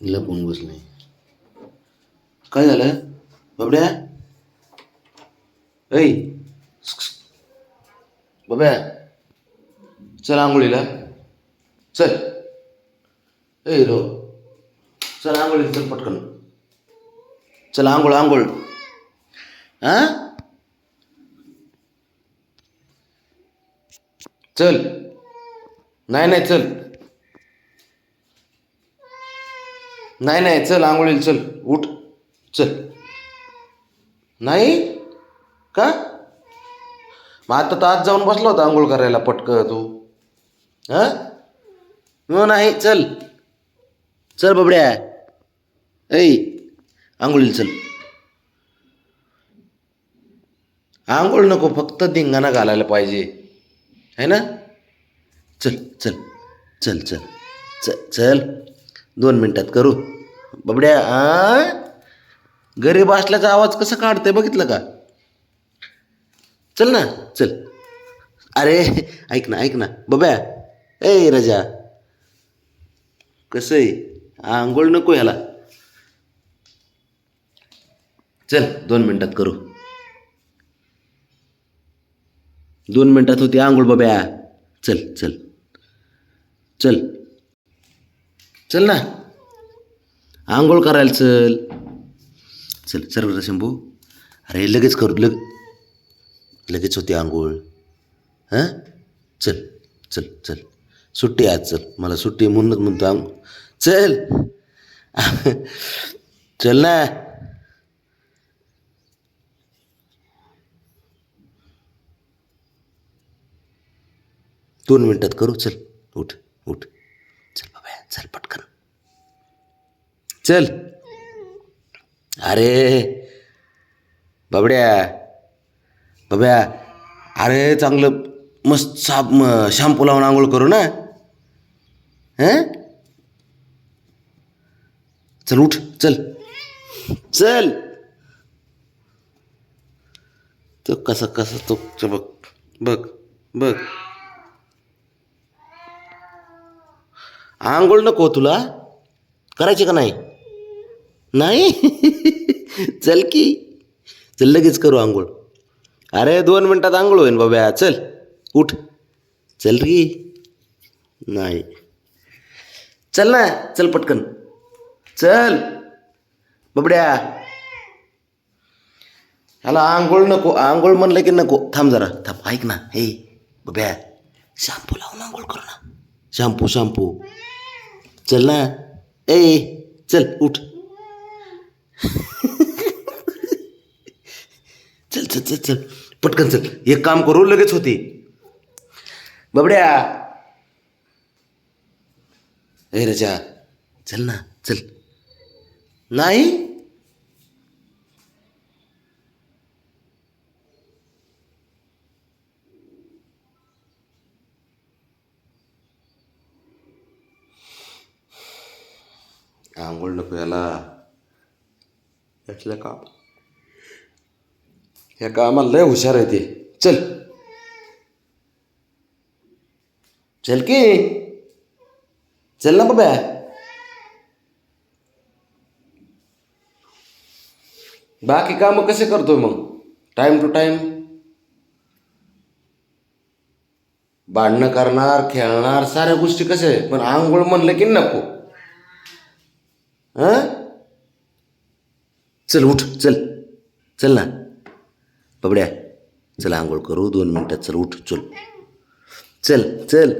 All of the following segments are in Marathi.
लपून बसले काय झालं? बाबड्या? ऐ बाब्या चल आंघोळीला. चल. ऐ रो. चल आंघोळीला चल पटकन. चल आंघोळ आंघोळ. हां चल. नाही नाही चल. नाही नाही चल आंघोळीला चल उठ चल. नाही? का? मग आता तर आज जाऊन बसला होता आंघोळ करायला पटक तू. हां हो, नाही चल. चल बबड्या. ऐ आंघोळीला चल. आंघोळ नको फक्त धिंगाणा घालायला पाहिजे. है ना? चल चल चल चल. चल चल. दोन मिनटात करू. बबड्या आ? गरीब असल्याचा आवाज कसा काढतंय बघितलं का? चल ना चल. अरे ऐक ना ऐक ना. बब्या ए रजा. कसं आहे? आंघोळ नको ह्याला. चल दोन मिनटात करू. दोन मिनटात होती आंघोळ बब्या चल चल. चल. चल ना. आंघोळ करायला चल. चल चल शंभू. अरे लगेच करू लग लगेच होती आंघोळ. हां? चल चल चल. सुट्टी आज चल. मला सुट्टी म्हणूनच म्हणतो आंघ चल. चल ना. दोन मिनटात करू? चल उठ उठ. चल बाबा चल पट चल. अरे. बाबड्या. बाब्या अरे चांगलं मस्त साप म शॅम्पू लावून आंघोळ करू ना. हं? चल उठ. चल. चल. तो कसा कसा तो च बघ. बघ बघ. आंघोळ नको तुला. करायची का नाही? नाही? चल की. चल लगेच करू आंघोळ. अरे दोन मिनटात आंघोळ होईन बाब्या. चल उठ. चल रे. नाही. चल ना चल पटकन. चल. बबड्या. ह्याला आंघोळ नको आंघोळ म्हणलं की नको. थांब जरा थांब. ऐक ना. हे बब्या. शॅम्पू लावून आंघोळ करू ना. Shampoo shampoo. चल ना. ए चल उठ. चल चल चल चल. पटकन चल. एक काम करू लगेच होते. बबड्या. ए रजा. चल ना चल. नाही? आंघोळ नको याला. यातलं काम ह्या कामाला लय हुशार आहे ते चल चल की चल ना बाबा बाकी कामं कसे करतोय मग? टाइम टू टाइम भांडणं करणार, खेळणार, साऱ्या गोष्टी आहे पण आंघोळ म्हणलं की नको. हं? चल उठ चल. चल ना. बबड्या चल आंघोळ करू दोन मिनटात चल उठ चल. चल चल.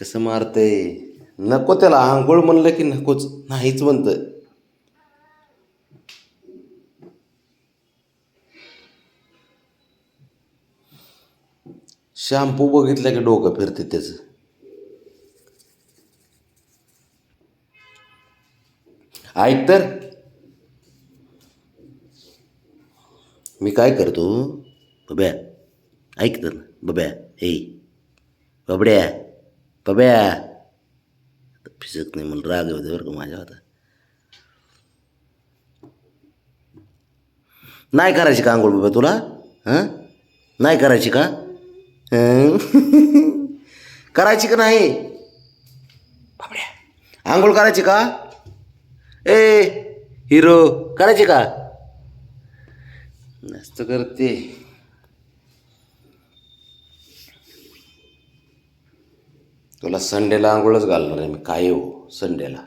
कसं मारतंय? नको त्याला आंघोळ म्हणलं की नकोच नाहीच म्हणतं शॅम्पू बघितलं की डोकं फिरते त्याचं. ऐक तर मी काय करतो? बब्या ऐक तर बब्या हे बबड्या बब्या. फिसत नाही मला राग होते बरं का माझ्या आता. नाही करायची का आंघोळ बाबा तुला? हां? नाही करायची का? करायची का नाही? बाबड्या. आंघोळ करायची का? ए हिरो करायची का? नसतं करते. तुला संडेला आंघोळच घालणार आहे मी काय येऊ संडेला?